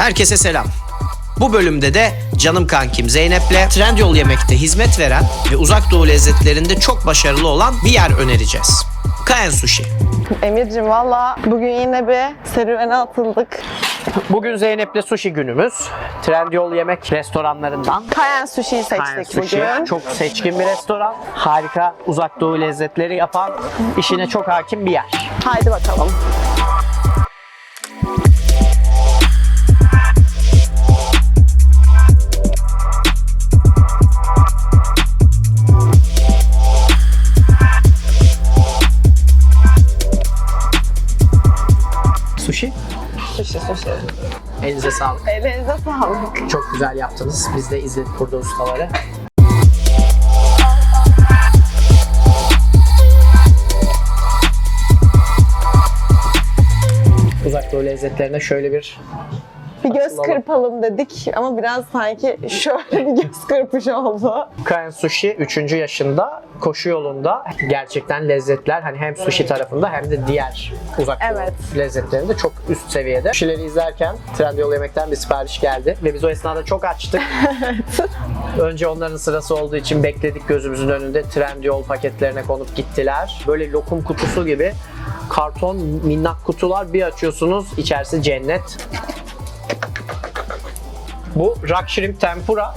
Herkese selam. Bu bölümde de canım kankim Zeynep'le Trendyol Yemek'te hizmet veren ve uzak doğu lezzetlerinde çok başarılı olan bir yer önereceğiz. Kaen Sushi. Emir'cim valla bugün yine bir serüvene atıldık. Bugün Zeynep'le sushi günümüz. Trendyol Yemek restoranlarından Kayen Sushi'yi seçtik Kaen Sushi. bugün. Çok seçkin bir restoran. Harika uzak doğu lezzetleri yapan, işine çok hakim bir yer. Haydi bakalım. Sushi. Sushi sushi. Elinize sağlık. Ellerinize sağlık. Çok güzel yaptınız. Biz de izledik burada ustaları. Uzak Doğu lezzetlerine şöyle bir Bir göz Atılalım. kırpalım dedik ama biraz sanki şöyle bir göz kırpış oldu. Kaen Sushi 3. yaşında koşu yolunda gerçekten lezzetler hani hem sushi tarafında hem de diğer uzak Evet. lezzetlerinde çok üst seviyede. Sushi'leri izlerken Trendyol Yemek'ten bir sipariş geldi ve biz o esnada çok açtık. Önce onların sırası olduğu için bekledik gözümüzün önünde Trendyol paketlerine konup gittiler. Böyle lokum kutusu gibi karton minnak kutular bir açıyorsunuz içerisi cennet. Bu Rock Shrimp Tempura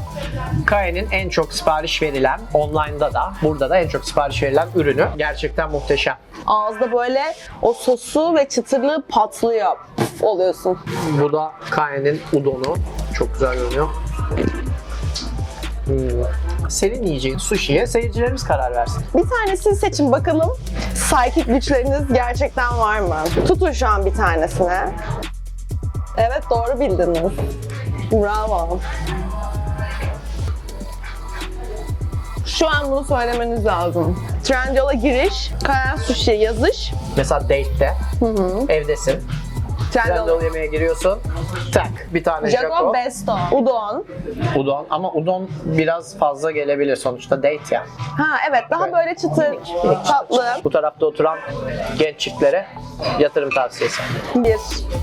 Kae'nin en çok sipariş verilen, online'da da, burada da en çok sipariş verilen ürünü. Gerçekten muhteşem. Ağızda böyle o sosu ve çıtırlığı patlıyor. Puf oluyorsun. Bu da Kae'nin udonu. Çok güzel görünüyor. Hmm. Senin yiyeceğin sushi'ye seyircilerimiz karar versin. Bir tanesini seçin bakalım. Psychic güçleriniz gerçekten var mı? Tutun şu an bir tanesini. Evet doğru bildiniz. Bravo. Şu an bunu söylemeniz lazım. Trendyol'a giriş, Kayan Sushi yazış. Mesela date'te, evdesin. Trendyol. Yemeğe giriyorsun. Tak, bir tane Jago Jaco. Besto. Udon. Udon ama udon biraz fazza gelebilir sonuçta date ya. Ha evet daha böyle çıtır, tatlı Bu tarafta oturan genç çiftlere yatırım tavsiyesi. bir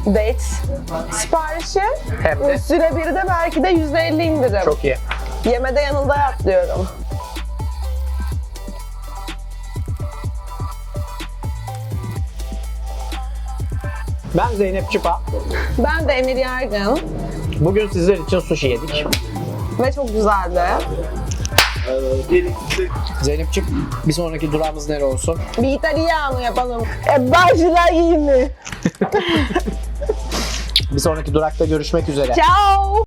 date siparişi. Hem de Süre bir de belki de %50 indirim. çok iyi. Yemede yanında yat diyorum. Ben Zeynep Çıpa. Ben de Emir Yargın Bugün sizler için sushi yedik. ve çok güzeldi. Zeynep'ciğim bir sonraki durağımız nere olsun? Bir İtalyanı yapalım. E başla yine. Bir sonraki durakta görüşmek üzere. Ciao.